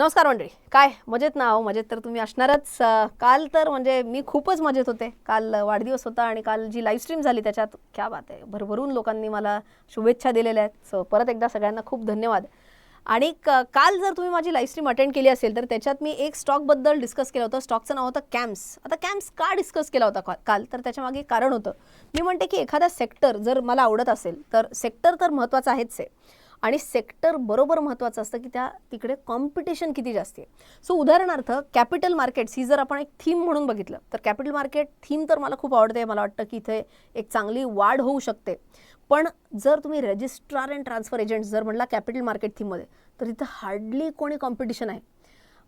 नमस्कार मंडळी. काय? मजेत ना हो? मजेत तर तुम्ही असणारच. काल तर म्हणजे मी खूपच मजेत होते. काल वाढदिवस होता आणि काल जी लाईव्ह स्ट्रीम झाली त्याच्यात क्या बात आहे. भरभरून लोकांनी मला शुभेच्छा दिलेल्या आहेत. सो परत एकदा सगळ्यांना खूप धन्यवाद. आणि काल जर तुम्ही माझी लाईव्ह स्ट्रीम अटेंड केली असेल तर त्याच्यात मी एक स्टॉकबद्दल डिस्कस केलं होतं. स्टॉकचं नाव होतं कॅम्प्स आता कॅम्प्स का डिस्कस केला होता काल? तर त्याच्यामागे कारण होतं. मी म्हणते की एखादा सेक्टर जर मला आवडत असेल तर सेक्टर तर महत्त्वाचा आहेच आहे. आणि सेक्टर बरोबर महत्त्वाचं असतं की त्या तिकडे कॉम्पिटिशन किती जास्त आहे. सो उदाहरणार्थ कॅपिटल मार्केट्स ही जर आपण एक थीम म्हणून बघितलं तर कॅपिटल मार्केट थीम तर मला खूप आवडते. मला वाटतं की इथे एक चांगली वाढ होऊ शकते. पण जर तुम्ही रजिस्ट्रार अँड ट्रान्सफर एजंट जर म्हणला कॅपिटल मार्केट थीममध्ये तर तिथं हार्डली कोणी कॉम्पिटिशन आहे.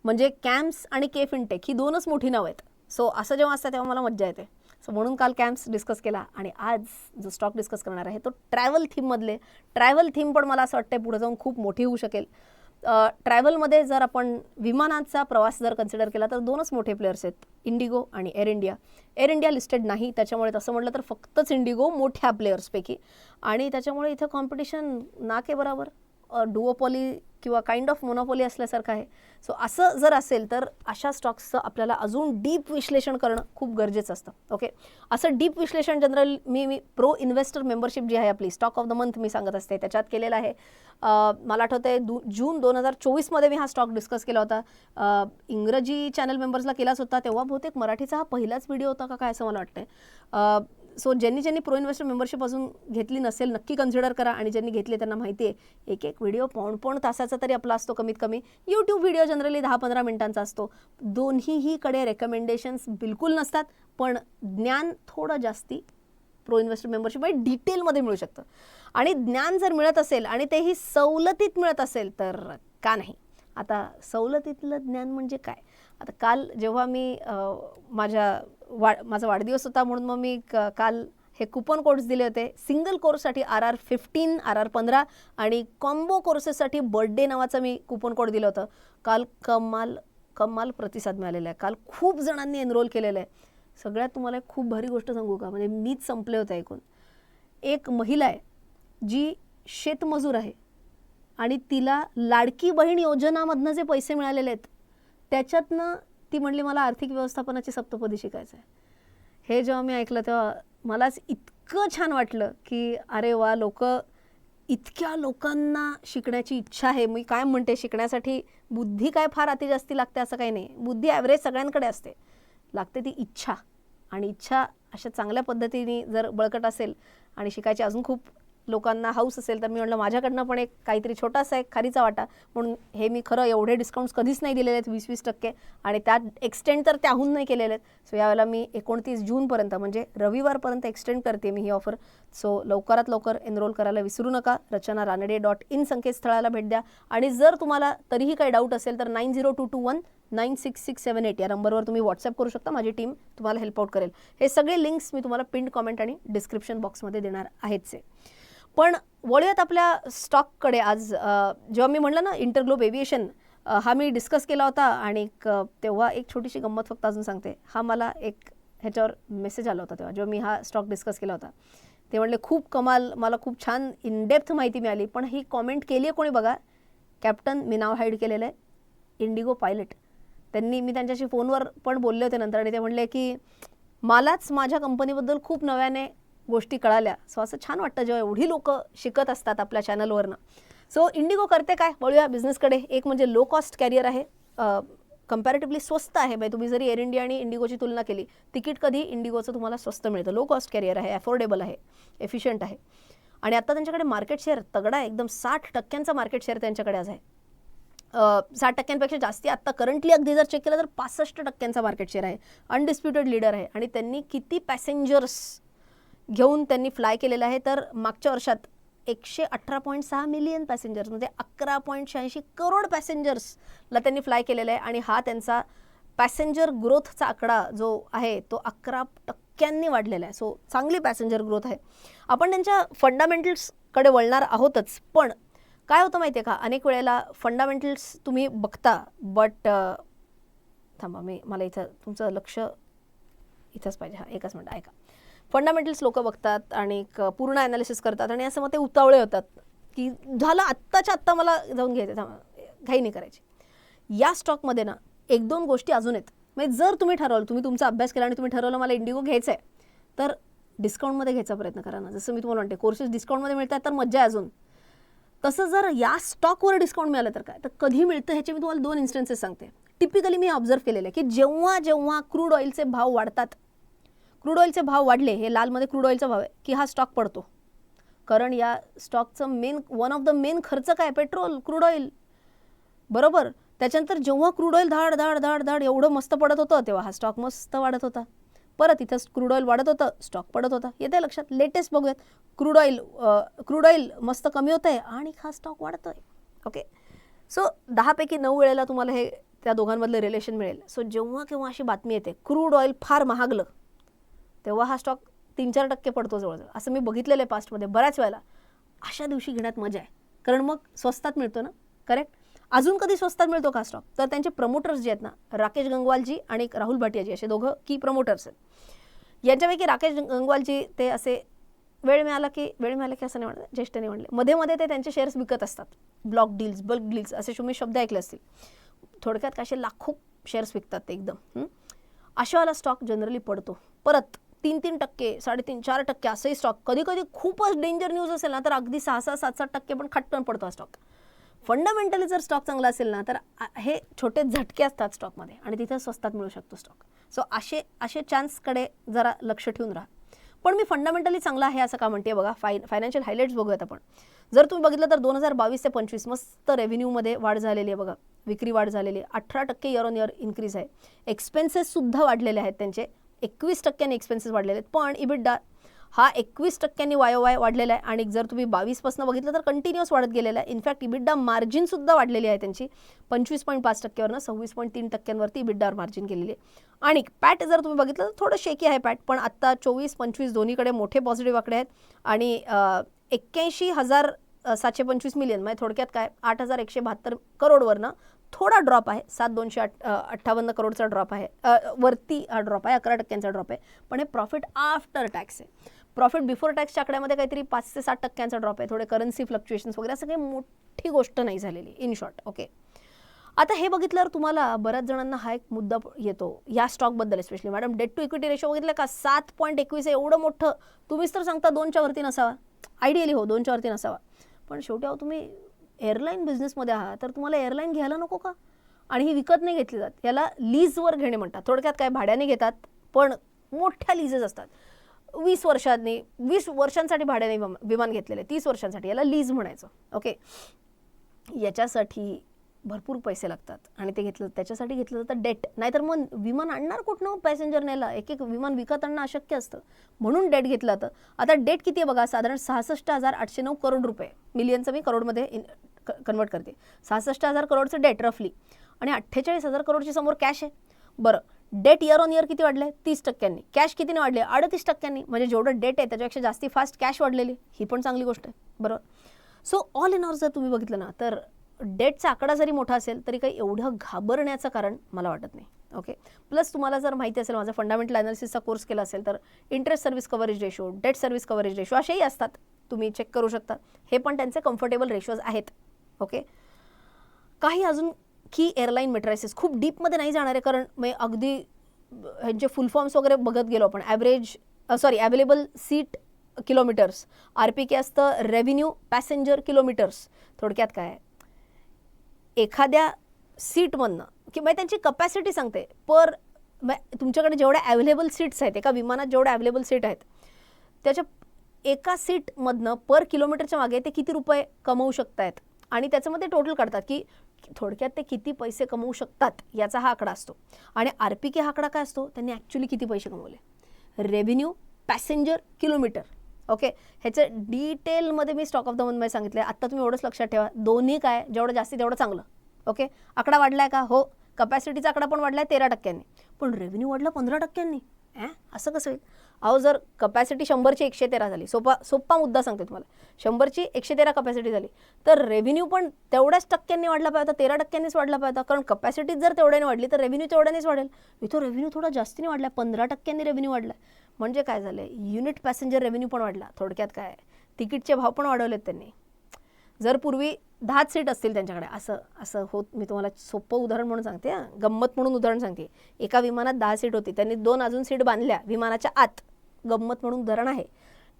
म्हणजे कॅम्प्स आणि के फिनटेक ही दोनच मोठी नावं आहेत. सो असं जेव्हा असतं तेव्हा मला मज्जा येते. सो म्हणून काल कॅम्प्स डिस्कस केला आणि आज जो स्टॉक डिस्कस करणार आहे तो ट्रॅव्हल थीममधले ट्रॅव्हल थीम पण मला असं वाटतं पुढे जाऊन खूप मोठी होऊ शकेल. ट्रॅव्हलमध्ये जर आपण विमानाचा प्रवास जर कन्सिडर केला तर दोनच मोठे प्लेयर्स आहेत इंडिगो आणि Air India Air India listed नाही त्याच्यामुळे तसं म्हटलं तर फक्तच इंडिगो मोठ्या प्लेयर्सपैकी आणि त्याच्यामुळे इथं कॉम्पिटिशन ना के बरोबर. डुओपॉली किंवा काइंड ऑफ मोनोपॉली असल्यासारखं आहे. सो असं जर असेल तर अशा स्टॉक्सचं आपल्याला अजून डीप विश्लेषण करणं खूप गरजेचं असतं. ओके असं डीप विश्लेषण जनरल मी मी प्रो इन्व्हेस्टर मेंबरशिप जी आहे आपली स्टॉक ऑफ द मंथ मी सांगत असते त्याच्यात केलेलं आहे. मला आठवतं आहे दु जून दोन हजार चोवीसमध्ये मी हा स्टॉक डिस्कस केला होता. इंग्रजी चॅनल मेंबर्सला केलाच होता तेव्हा बहुतेक मराठीचा हा पहिलाच व्हिडिओ होता का काय असं मला वाटतं सो ज्यांनी ज्यांनी प्रो इन्व्हेस्टर मेंबरशिप अजून घेतली नसेल नक्की कन्सिडर करा. आणि ज्यांनी घेतली त्यांना माहिती आहे एक एक व्हिडिओ पाऊण पाऊण तासाचा तरी आपला असतो कमीत कमी. यूट्यूब व्हिडिओ जनरली दहा पंधरा मिनिटांचा असतो. दोन्हीहीकडे रेकमेंडेशन्स बिलकुल नसतात पण ज्ञान थोडं जास्ती प्रो इन्व्हेस्टर मेंबरशिप म्हणजे डिटेलमध्ये मिळू शकतं. आणि ज्ञान जर मिळत असेल आणि तेही सवलतीत मिळत असेल तर का नाही? आता सवलतीतलं ज्ञान म्हणजे काय? आता काल जेव्हा मी माझ्या वा माझा वाढदिवस होता म्हणून मग मी क- काल हे कुपन कोड्स दिले होते. सिंगल कोर्ससाठी R R fifteen R R पंधरा आणि कॉम्बो कोर्सेससाठी बर्थडे नावाचं मी कुपन कोड दिलं होतं. काल कमाल कमाल प्रतिसाद मिळालेला आहे. काल खूप जणांनी एनरोल केलेलं आहे. सगळ्यात तुम्हाला एक खूप भारी गोष्ट सांगू का? म्हणजे मीच संपले होते ऐकून. एक महिला आहे जी शेतमजूर आहे आणि तिला लाडकी बहीण योजनामधनं जे पैसे मिळालेले आहेत त्याच्यातनं ती म्हणली मला आर्थिक व्यवस्थापनाची सप्तपदी शिकायचं आहे हे जेव्हा मी ऐकलं तेव्हा मलाच इतकं छान वाटलं की अरे वा लोक इतक्या लोकांना शिकण्याची इच्छा आहे. मी काय म्हणते शिकण्यासाठी बुद्धी काय फार अति जास्ती लागते असं काही नाही. बुद्धी ॲव्हरेज सगळ्यांकडे असते. लागते ती इच्छा. आणि इच्छा अशा चांगल्या पद्धतीने जर बळकट असेल आणि शिकायची अजून खूप लोकांना हाऊस असेल तर मी म्हटलं माझ्याकडनं पण एक काहीतरी छोटासा एक खारीचा वाटा. म्हणून हे मी खरं एवढे डिस्काउंट्स कधीच नाही दिलेले आहेत वीस वीस टक्के. आणि त्यात एक्सटेंड तर त्याहून नाही केलेले आहेत. सो यावेळेला मी एकोणतीस जूनपर्यंत म्हणजे रविवारपर्यंत एक्सटेंड करते मी ही ऑफर सो लवकरात लवकर एनरोल करायला विसरू नका. रचना रानडे डॉट इन संकेतस्थळाला भेट द्या. आणि जर तुम्हाला तरीही काही डाऊट असेल तर nine zero two two one nine six six seven eight या नंबरवर तुम्ही व्हॉट्सअप करू शकता. माझी टीम तुम्हाला हेल्प आउट करेल. हे सगळे लिंक्स मी तुम्हाला पिंड कॉमेंट आणि डिस्क्रिप्शन बॉक्समध्ये देणार आहेच आहे पण वळूयात आपल्या स्टॉककडे आज जेव्हा मी म्हटलं ना इंटरग्लोब एव्हिएशन हा मी डिस्कस केला होता आणि तेव्हा एक छोटीशी गंमत फक्त अजून सांगते. हा मला एक ह्याच्यावर मेसेज आला होता तेव्हा जेव्हा मी हा स्टॉक डिस्कस केला होता. ते म्हणले खूप कमाल मला खूप छान इनडेप्थ माहिती मिळाली पण ही कॉमेंट केली आहे कोणी बघा? कॅप्टन मी नाव हाईड केलेलं आहे इंडिगो पायलट त्यांनी मी त्यांच्याशी फोनवर पण बोलले होते नंतर आणि ते म्हणले की मलाच माझ्या कंपनीबद्दल खूप नव्याने गोष्टी कळाल्या. सो असं छान वाटतं जेव्हा एवढी लोक शिकत असतात आपल्या चॅनलवरनं सो इंडिगो करते काय? वळूया बिझनेसकडे एक म्हणजे लो कॉस्ट कॅरियर आहे. कम्पॅरेटिव्हली स्वस्त आहे. म्हणजे तुम्ही जरी एअर इंडिया आणि इंडिगोची तुलना केली तिकीट कधी इंडिगोचं तुम्हाला स्वस्त मिळतं? लो कॉस्ट कॅरियर आहे अफोर्डेबल आहे एफिशियंट आहे. आणि आता त्यांच्याकडे मार्केट शेअर तगडा एकदम साठ टक्क्यांचा मार्केट शेअर त्यांच्याकडे आज आहे. साठ टक्क्यांपेक्षा जास्ती आत्ता करंटली अगदी जर चेक केलं तर पासष्ट टक्क्यांचा मार्केट शेअर आहे. अनडिस्प्युटेड लीडर आहे. आणि त्यांनी किती पॅसेंजर्स घेऊन त्यांनी फ्लाय केलेलं आहे. तर मागच्या वर्षात एकशे अठरा पॉईंट सहा मिलियन पॅसेंजर्स म्हणजे अकरा पॉईंट शहाऐंशी करोड पॅसेंजर्सला त्यांनी फ्लाय केलेला आहे. आणि हा त्यांचा पॅसेंजर ग्रोथचा आकडा जो आहे तो अकरा टक्क्यांनी वाढलेला आहे. सो चांगली पॅसेंजर ग्रोथ आहे. आपण त्यांच्या फंडामेंटल्सकडे वळणार आहोतच पण काय होतं माहिती आहे का? अनेक वेळेला फंडामेंटल्स तुम्ही बघता बट थांबा मी मला इथं तुमचं लक्ष इथंच पाहिजे. हा एकच मिनटं ऐका. फंडामेंटल्स लोक बघतात आणि पूर्ण ॲनालिसिस करतात आणि असं मग ते उतावळे होतात की झालं आत्ताच्या आत्ता मला जाऊन घ्यायचं घाई नाही करायची. या स्टॉकमध्ये ना एक दोन गोष्टी अजून आहेत. म्हणजे जर तुम्ही ठरवलं तुम्ही तुमचा अभ्यास केला आणि तुम्ही ठरवलं मला इंडिगो घ्यायचं आहे तर डिस्काउंटमध्ये घ्यायचा प्रयत्न करा ना. जसं मी तुम्हाला म्हणते कोर्सेस डिस्काउंटमध्ये मिळतात तर मज्जा आहे अजून. तसं जर या स्टॉकवर डिस्काउंट मिळालं तर काय? तर कधी मिळतं ह्याचे मी तुम्हाला दोन इन्स्टन्सेस सांगते. टिपिकली मी ऑब्झर्व केलेलं आहे की जेव्हा जेव्हा क्रूड ऑइलचे भाव वाढतात क्रूड ऑइलचे भाव वाढले हे लालमध्ये क्रूड ऑइलचा भाव आहे की हा स्टॉक पडतो. कारण या स्टॉकचं main one of the main खर्च काय पेट्रोल क्रूड ऑइल. बरोबर? त्याच्यानंतर जेव्हा क्रूड ऑइल धाड धाड धाड धाड एवढं मस्त पडत होतं तेव्हा हा स्टॉक मस्त वाढत होता. परत इथं क्रूड ऑइल वाढत होतं स्टॉक पडत होता. येते लक्षात? लेटेस्ट बघूयात. क्रूड ऑइल क्रूड ऑइल मस्त कमी होत आहे आणि हा स्टॉक वाढतो आहे ओके? सो दहापैकी नऊ वेळेला तुम्हाला हे त्या दोघांमधलं रिलेशन मिळेल. सो जेव्हा केव्हा अशी बातमी येते क्रूड ऑइल फार महागलं. तेव्हा हा स्टॉक तीन चार टक्के पडतो जवळजवळ. असं मी बघितलेलं आहे पास्टमध्ये बऱ्याच वेळेला. अशा दिवशी घेण्यात मजा आहे. कारण मग स्वस्तात मिळतो ना? करेक्ट अजून कधी स्वस्तात मिळतो का स्टॉक तर त्यांचे प्रमोटर्स जे आहेत ना राकेश गंगवालजी आणि एक राहुल भाटियाजी असे दोघं की प्रमोटर्स आहेत. यांच्यापैकी राकेश गंगवालजी ते असे वेळ मिळाला की वेळ मिळाला की असं नाही म्हणलं ज्येष्ठ नाही म्हणले. मध्ये मध्ये ते त्यांचे शेअर्स विकत असतात. ब्लॉक डील्स बल्क डील्स असे तुम्ही शब्द ऐकले असतील. थोडक्यात कसे लाखो शेअर्स विकतात ते एकदम अशावाला स्टॉक जनरली पडतो. परत तीन तीन टक्के साडेतीन चार टक्के असंही स्टॉक कधी कधी खूपच डेंजर न्यूज असेल ना तर अगदी सहा सहा सात सात टक्के पण खटकन पडतो स्टॉक फंडामेंटली जर स्टॉक चांगला असेल ना तर हे छोटे झटके असतात स्टॉकमध्ये आणि तिथे स्वस्तात मिळू शकतो स्टॉक सो असे असे चान्सकडे जरा लक्ष ठेवून राहा. पण मी फंडामेंटली चांगला आहे असं का म्हणते बघा फाय फायनान्शियल हायलाईट्स बघूयात आपण. जर तुम्ही बघितलं तर दोन हजार बावीस ते पंचवीस मस्त रेव्हेन्यूमध्ये वाढ झालेली आहे बघा. विक्री वाढ झालेली आहे. अठरा टक्के इयर ऑन इयर इन्क्रीज आहे. एक्सपेन्सेससुद्धा वाढलेले आहेत त्यांचे. एकवीस टक्क्यांनी एक्सपेन्सेस वाढलेले आहेत. पण इबिडा हा एकवीस टक्क्यांनी वाय वाय वाढलेला आहे आणि जर तुम्ही बावीसपासून बघितलं तर कंटिन्युअस वाढत गेलेला आहे. इनफॅक्ट इबिडा मार्जिनसुद्धा वाढलेली आहे त्यांची. पंचवीस पॉईंट पाच टक्क्यावरनं सव्वीस पॉईंट तीन टक्क्यांवरती इबिड्डावर मार्जिन केलेली आहे. आणि पॅट जर तुम्ही बघितलं तर थोडं शेकी आहे पॅट पण आत्ता चोवीस पंचवीस दोन्हीकडे मोठे पॉझिटिव्ह आकडे आहेत. आणि एक्क्याऐंशी हजार सातशे पंचवीस मिलियन म्हणजे थोडक्यात काय? आठ हजार एकशे बहात्तर करोडवरनं थोडा ड्रॉप आहे. सात दोनशे अठ अठ्ठावन्न करोडचा ड्रॉप आहे. वरती हा ड्रॉप आहे अकरा टक्क्यांचा ड्रॉप आहे. पण हे प्रॉफिट आफ्टर टॅक्स आहे. प्रॉफिट बिफोर टॅक्सच्या आकड्यामध्ये काहीतरी पाच ते सात टक्क्यांचा ड्रॉप आहे. थोडे करन्सी फ्लक्च्युएशन्स वगैरे असं काही मोठी गोष्ट नाही झालेली इन शॉर्ट ओके आता हे बघितल्यावर तुम्हाला बऱ्याच जणांना हा एक मुद्दा येतो या स्टॉकबद्दल specially madam debt to equity ratio बघितलं का? सात पॉईंट एकवीस आहे एवढं मोठं. तुम्हीच तर सांगता दोनच्या वरती नसावा. आयडियली हो दोनच्या वरती नसावा. पण शेवटी अहो तुम्ही एअरलाईन बिझनेसमध्ये आहात तर तुम्हाला एअरलाईन घ्यायला नको का? आणि ही विकत नाही घेतली जात. याला लीजवर घेणे म्हणतात. थोडक्यात काय भाड्याने घेतात पण मोठ्या लीजेस असतात. वीस वर्षांनी वीस वर्षांसाठी भाड्याने विमान- विमान घेतलेले तीस वर्षांसाठी. याला लीज म्हणायचं. ओके? याच्यासाठी भरपूर पैसे लागतात. आणि ते घेतलं त्याच्यासाठी घेतलं जातं डेट नाहीतर मग विमान आणणार कुठनं? पॅसेंजर न्यायला एक एक विमान विकत आणणं अशक्य असतं. म्हणून डेट घेतलं जातं. आता डेट किती आहे बघा? साधारण सहासष्ट हजार आठशे नऊ करोड रुपये. मिलियनचं मी करोडमध्ये इन कन्वर्ट करते. सहासष्ट हजार करोडचं डेट रफली आणि अठ्ठेचाळीस हजार करोडची समोर कॅश आहे. बरं. डेट इयर ऑन इयर किती वाढले तीस टक्क्यांनी. कॅश कितीने वाढले? अडतीस टक्क्यांनी. म्हणजे जेवढं डेट आहे त्याच्यापेक्षा जास्ती फास्ट कॅश वाढलेली. ही पण चांगली गोष्ट आहे. बरोबर? सो ऑल इन ऑल जर तुम्ही बघितलं ना तर डेटचा आकडा जरी मोठा असेल तरी काही एवढं घाबरण्याचं कारण मला वाटत नाही. ओके प्लस तुम्हाला जर माहिती असेल माझा फंडामेंटल अनालिसिसचा कोर्स केला असेल तर interest service coverage ratio debt service coverage ratio असेही असतात. तुम्ही चेक करू शकता. हे पण त्यांचे कम्फर्टेबल रेशोज आहेत. ओके काही अजून की एअरलाईन मेट्रायसेस खूप डीपमध्ये नाही जाणारे कारण मी अगदी ह्यांचे फुल फॉर्म्स वगैरे बघत गेलो आपण. Average sorry available seat kilometers R P K असतं रेव्हेन्यू पॅसेंजर किलोमीटर्स थोडक्यात काय एखाद्या सीटमधनं किंवा म्हणजे त्यांची कपॅसिटी सांगते. पर म्हणजे तुमच्याकडे जेवढ्या अवेलेबल सीट्स आहेत एका विमानात जेवढ्या अवेलेबल सीट आहेत त्याच्या एका सीटमधनं पर किलोमीटरच्या मागे ते किती रुपये कमवू शकतायत? आणि त्याच्यामध्ये टोटल काढतात की थोडक्यात ते किती पैसे कमवू शकतात याचा हा आकडा असतो. आणि आर पी के हा आकडा काय असतो? त्यांनी ॲक्च्युली किती पैसे कमवले? Revenue passenger kilometer okay? ह्याचं डिटेलमध्ये मी स्टॉक ऑफ द मंथमध्ये सांगितलं आहे आत्ता तुम्ही एवढंच लक्षात ठेवा. दोन्ही काय? जेवढं जास्ती तेवढं चांगलं. ओके? आकडा वाढला आहे का? हो. कपॅसिटीचा आकडा पण वाढला आहे तेरा टक्क्यांनी. पण रेव्हेन्यू वाढला पंधरा टक्क्यांनी. ॲ असं कसं होईल? अहो जर कपॅसिटी शंभरची एकशे तेरा झाली सोपा सोपा मुद्दा सांगते तुम्हाला. शंभरची एकशे तेरा कपॅसिटी झाली तर रेव्हेन्यू पण तेवढ्याच टक्क्यांनी वाढला पाहिजे होता तेरा टक्क्यांनीच वाढला पाहिजे होता. कारण कपॅसिटीच जर तेवढ्याने वाढली तर रेव्हेन्यू तेवढ्यानेच वाढेल. इथं रेव्हेन्यू थोडा जास्तीने वाढला पंधरा टक्क्यांनी रेव्हेन्यू वाढला. म्हणजे काय झालं युनिट पॅसेंजर रेव्हेन्यू पण वाढला. थोडक्यात काय? तिकीटचे भाव पण वाढवलेत त्यांनी. जर पूर्वी दहाच सीट असतील त्यांच्याकडे असं असं होत मी तुम्हाला सोपं उदाहरण म्हणून सांगते गंमत म्हणून उदाहरण सांगते. एका विमानात दहा सीट होती त्यांनी दोन अजून सीट बांधल्या विमानाच्या आत. गंमत म्हणून धरण आहे.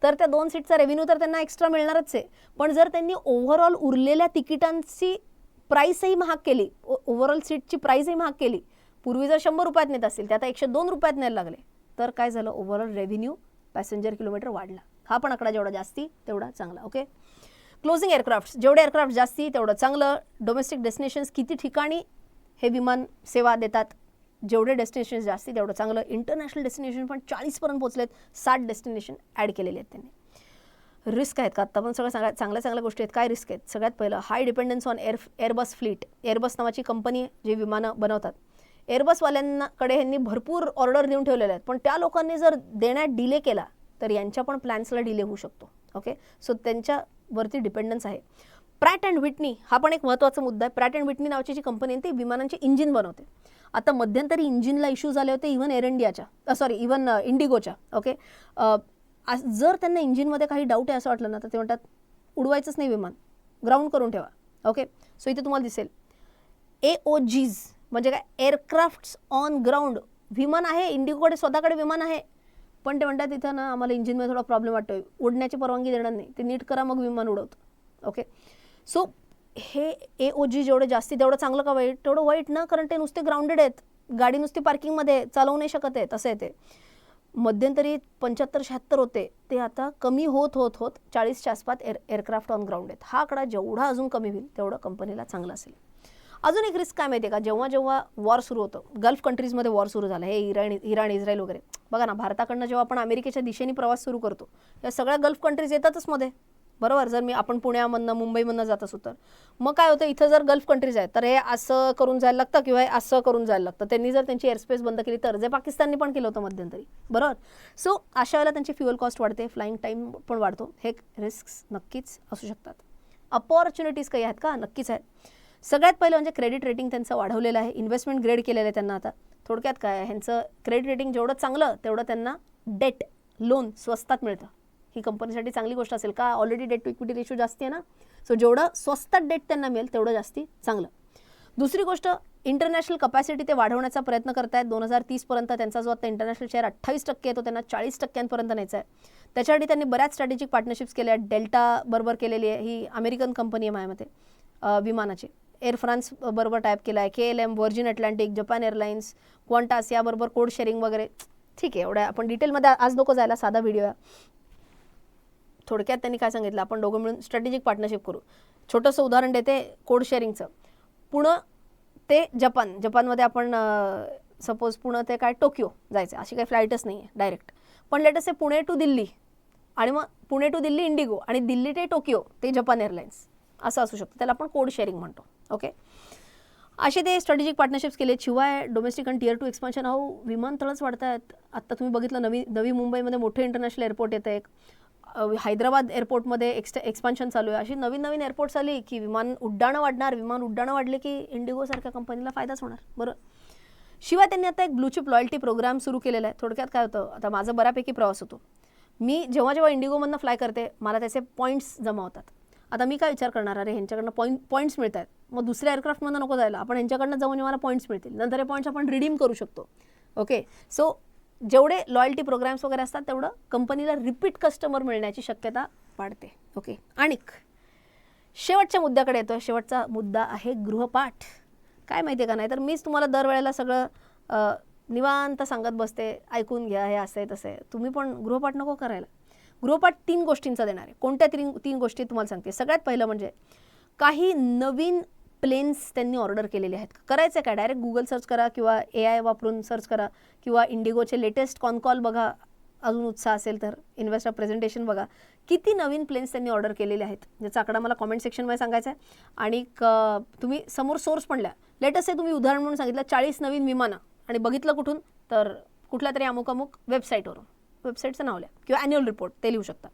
तर त्या दोन सीटचा रेव्हेन्यू तर त्यांना एक्स्ट्रा मिळणारच आहे. पण जर त्यांनी ओव्हरऑल उरलेल्या तिकिटांची प्राईसही महाग केली ओव्हरऑल सीटची प्राईसही महाग केली पूर्वी जर शंभर रुपयात नेत असतील ते आता एकशे दोन रुपयात न्यायला लागले तर काय झालं? ओव्हरऑल रेव्हेन्यू पॅसेंजर किलोमीटर वाढला. हा पण आकडा जेवढा जास्ती तेवढा चांगला ओके क्लोजिंग एअरक्राफ्ट जेवढे एअरक्राफ्ट जास्ती तेवढं चांगलं. डोमेस्टिक डेस्टिनेशन्स किती ठिकाणी हे विमान सेवा देतात? जेवढे डेस्टिनेशन्स जास्ती तेवढं चांगलं इंटरनॅशनल डेस्टिनेशन पण चाळीसपर्यंत पोचलेत साठ डेस्टिनेशन ॲड केलेले आहेत त्यांनी. रिस्क आहेत का? आत्ता पण सगळ्या चांगल्या चांगल्या चांगल्या गोष्टी आहेत. काय रिस्क आहेत? सगळ्यात पहिलं high dependence on air Airbus fleet Airbus नावाची कंपनी जी विमानं बनवतात. एअरबसवाल्यांकडे ह्यांनी भरपूर ऑर्डर देऊन ठेवलेल्या आहेत. पण त्या लोकांनी जर देण्यात डिले केला तर यांच्या पण प्लॅन्सला डिले होऊ शकतो. ओके सो त्यांच्यावरती डिपेंडन्स आहे. प्रॅट अँड विटनी हा पण एक महत्त्वाचा मुद्दा आहे. प्रॅट अँड विटनी नावाची जी कंपनी आहे ती विमानांचे इंजिन बनवते. आता मध्यंतरी इंजिनला इश्यू झाले होते इव्हन एअर इंडियाच्या सॉरी इव्हन इंडिगोच्या ओके जर त्यांना इंजिनमध्ये काही डाऊट आहे असं वाटलं ना तर ते म्हणतात उडवायचंच नाही विमान. ग्राउंड करून ठेवा. ओके सो इथे तुम्हाला दिसेल. ए ओ जीज म्हणजे काय? एअरक्राफ्ट्स ऑन ग्राउंड विमान आहे इंडिगोकडे स्वतःकडे विमान आहे. पण ते म्हणतात तिथं ना आम्हाला इंजिनमध्ये थोडा प्रॉब्लेम वाटतोय. उडण्याची परवानगी देणार नाही. ते नीट करा मग विमान उडवतं. ओके सो हे ए ओ जी जेवढं जास्ती तेवढं चांगलं का वाईट? तेवढं वाईट ना कारण ते नुसते ग्राउंडेड आहेत. गाडी नुसती पार्किंगमध्ये चालवू नाही शकत आहेत असं आहे ते. मध्यंतरी पंच्याहत्तर शहात्तर होते. ते आता कमी होत होत होत चाळीसच्या आसपास एअर एअरक्राफ्ट ऑन ग्राउंड आहेत. हा आकडा जेवढा अजून कमी होईल तेवढं कंपनीला चांगलं असेल. अजून एक रिस्क काय माहिती आहे का? जेव्हा जेव्हा वॉर सुरू होतं गल्फ कंट्रीजमध्ये वॉर सुरू झाला. हे इराण इराण इस्रायल वगैरे. बघा ना भारताकडनं जेव्हा आपण अमेरिकेच्या दिशेने प्रवास सुरू करतो या सगळ्या गल्फ कंट्रीज येतातच मध्ये. बरोबर? जर मी आपण पुण्यामधनं मुंबईमधनं जात असू तर. मग काय होतं इथं जर गल्फ कंट्रीज आहेत तर हे असं करून जायला लागतं किंवा हे असं करून जायला लागतं. त्यांनी जर त्यांची एअरस्पेस बंद केली तर जे पाकिस्तानने पण केलं होतं मध्यंतरी. बरोबर? सो अशा वेळेला त्यांची फ्युअल कॉस्ट वाढते फ्लाईंग टाईम पण वाढतो. हे रिस्क नक्कीच असू शकतात. अपॉर्च्युनिटीज काही आहेत का? नक्कीच आहेत. सगळ्यात पहिलं म्हणजे क्रेडिट रेटिंग त्यांचं वाढवलेलं आहे. इन्व्हेस्टमेंट ग्रेड केलेलं आहे त्यांना आता. थोडक्यात काय ह्यांचं क्रेडिट रेटिंग जेवढं चांगलं तेवढं त्यांना डेट लोन स्वस्तात मिळतं. ही कंपनीसाठी चांगली गोष्ट असेल. का? Already debt to equity ratio जास्ती आहे ना? सो जेवढं स्वस्तात डेट त्यांना मिळेल तेवढं जास्ती चांगलं. दुसरी गोष्ट इंटरनॅशनल कपॅसिटी ते वाढवण्याचा प्रयत्न करत आहेत दोन हजार तीसपर्यंत त्यांचा जो आता इंटरनॅशनल शेअर अठ्ठावीस टक्के आहे तो त्यांना चाळीस टक्क्यांपर्यंत न्यायचा आहे. त्याच्यासाठी त्यांनी बऱ्याच स्ट्रॅटेजिक पार्टनरशिप्स केल्या आहेत. डेल्टा बरोबर केलेली आहे. ही अमेरिकन कंपनी आहे माझ्यामध्ये विमानाची. एअर फ्रान्स बरोबर टाईप केला आहे K L M Virgin Atlantic Japan Airlines Qantas याबरोबर कोड शेअरिंग वगैरे. ठीक आहे एवढ्या. आपण डिटेलमध्ये आज नको जायला साधा व्हिडिओ आहे. थोडक्यात त्यांनी काय सांगितलं? आपण दोघं मिळून स्ट्रॅटेजिक पार्टनरशिप करू. छोटंसं उदाहरण देते कोड शेअरिंगचं पुणं ते जपान जपानमध्ये आपण सपोज पुणं ते काय टोकियो जायचं अशी काही फ्लाईटच नाही आहे डायरेक्ट पण लेटस आहे पुणे टू दिल्ली आणि मग पुणे टू दिल्ली इंडिगो आणि दिल्ली ते टोकियो ते जपान एअरलाईन्स असं असू शकतं. त्याला आपण कोड शेअरिंग म्हणतो. ओके असे ते स्ट्रॅटेजिक पार्टनरशिप्स केले शिवाय डोमेस्टिक आणि टिअर टू एक्सपान्शन अहो विमानतळच वाढत आहेत आत्ता तुम्ही बघितलं नवी नवी मुंबईमध्ये मोठे इंटरनॅशनल एअरपोर्ट येतं एक हैदराबाद एअरपोर्टमध्ये एक्स्ट एक्सपान्शन चालू आहे. अशी नवीन नवीन एअरपोर्ट्स आली की विमान उड्डाणं वाढणार विमान उड्डाणं वाढले की इंडिगोसारख्या कंपनीला फायदाच होणार. बरं. शिवाय त्यांनी आता एक ब्लूचिप लॉयल्टी प्रोग्राम सुरू केलेला आहे. थोडक्यात काय होतं? आता माझा बऱ्यापैकी प्रवास होतो. मी जेव्हा जेव्हा इंडिगोमधनं फ्लाय करते मला त्याचे पॉईंट्स जमा होतात. आता मी काय विचार करणार? अरे ह्यांच्याकडनं पॉईंट पॉईंट्स मिळत आहेत मग दुसऱ्या एअरक्राफ्टमधनं नको जायला. आपण ह्यांच्याकडनं जाऊन मला पॉईंट्स मिळतील. नंतर हे पॉईंट्स आपण रिडीम करू शकतो. ओके सो जेवढे लॉयल्टी प्रोग्राम्स वगैरे असतात तेवढं कंपनीला रिपीट कस्टमर मिळण्याची शक्यता वाढते. ओके आणिक शेवटच्या मुद्द्याकडे येतो शेवटचा मुद्दा आहे गृहपाठ. काय माहिती आहे का नाही? तर मीच तुम्हाला दरवेळेला सगळं निवांत सांगत बसते. ऐकून घ्या हे असं आहे तसं आहे तुम्ही पण गृहपाठ नको करायला. गृहपाठ तीन गोष्टींचा देणार आहे. कोणत्या तीन तीन गोष्टी तुम्हाला सांगते. सगळ्यात पहिलं म्हणजे काही नवीन प्लेन्स त्यांनी ऑर्डर केलेले आहेत. करायचं आहे काय? डायरेक्ट गुगल सर्च करा किंवा ए आय वापरून सर्च करा किंवा इंडिगोचे लेटेस्ट कॉनकॉल बघा. अजून उत्साह असेल तर इन्व्हेस्टर प्रेझेंटेशन बघा. किती नवीन प्लेन्स त्यांनी ऑर्डर केलेले आहेत? ज्याचा आकडा मला कॉमेंट सेक्शनमध्ये सांगायचा आहे. आणि क- तुम्ही समोर सोर्स पण लिहा. लेटेस्ट आहे तुम्ही उदाहरण म्हणून सांगितलं चाळीस नवीन विमानं. आणि बघितलं कुठून? तर कुठल्या तरी अमुक अमुक वेबसाईटवरून वेबसाईटचं नाव लिहा किंवा ॲन्युअल रिपोर्ट ते लिहू शकता.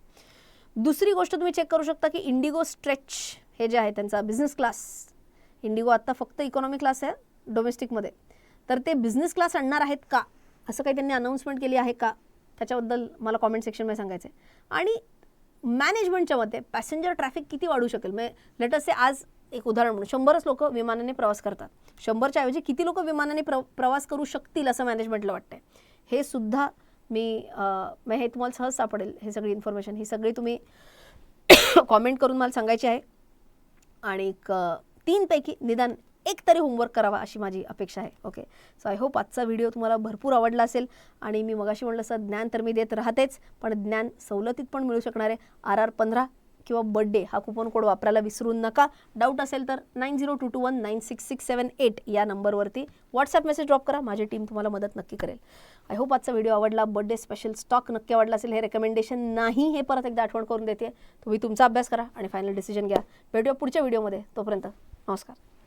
दुसरी गोष्ट तुम्ही चेक करू शकता की इंडिगो स्ट्रेच हे जे आहे त्यांचा बिझनेस क्लास इंडिगो आत्ता फक्त इकॉनॉमी क्लास आहे डोमेस्टिकमध्ये तर ते बिझनेस क्लास आणणार आहेत का? असं काही त्यांनी अनाऊन्समेंट केली आहे का? त्याच्याबद्दल मला कॉमेंट सेक्शनमध्ये सांगायचं आहे. आणि मॅनेजमेंटच्या मते पॅसेंजर ट्रॅफिक किती वाढू शकेल? म्हणजे लेटस से आज एक उदाहरण म्हणून शंभरच लोक विमानाने प्रवास करतात. शंभरच्या ऐवजी किती लोक विमानाने प्र प्रवास करू शकतील असं मॅनेजमेंटला वाटतं हे सुद्धा मी मग हे तुम्हाला सहज सापडेल हे सगळी इन्फॉर्मेशन ही सगळी तुम्ही कॉमेंट करून मला सांगायची आहे. आणि तीनपैकी निदान एक तरी होमवर्क करावा अशी माझी अपेक्षा आहे. ओके सो आय होप आजचा व्हिडिओ तुम्हाला भरपूर आवडला असेल आणि मी मगाशी म्हटलं असं ज्ञान तर मी देत राहतेच पण ज्ञान सवलतीत पण मिळू शकणार आहे. आर आर पंधरा किंवा बड्डे हा कुपन कोड वापरायला विसरू नका डाऊट असेल तर nine zero two two one nine six six seven eight या नंबरवरती व्हॉट्सअप मेसेज ड्रॉप करा माझी टीम तुम्हाला मदत नक्की करेल आय होप आजचा व्हिडिओ आवडला बड्डे स्पेशल स्टॉक नक्की आवडला असेल हे रेकमेंडेशन नाही हे परत एकदा आठवण करून देते तुम्ही तुमचा अभ्यास करा आणि फायनल डिसिजन घ्या भेटूया पुढच्या व्हिडिओमध्ये तोपर्यंत नमस्कार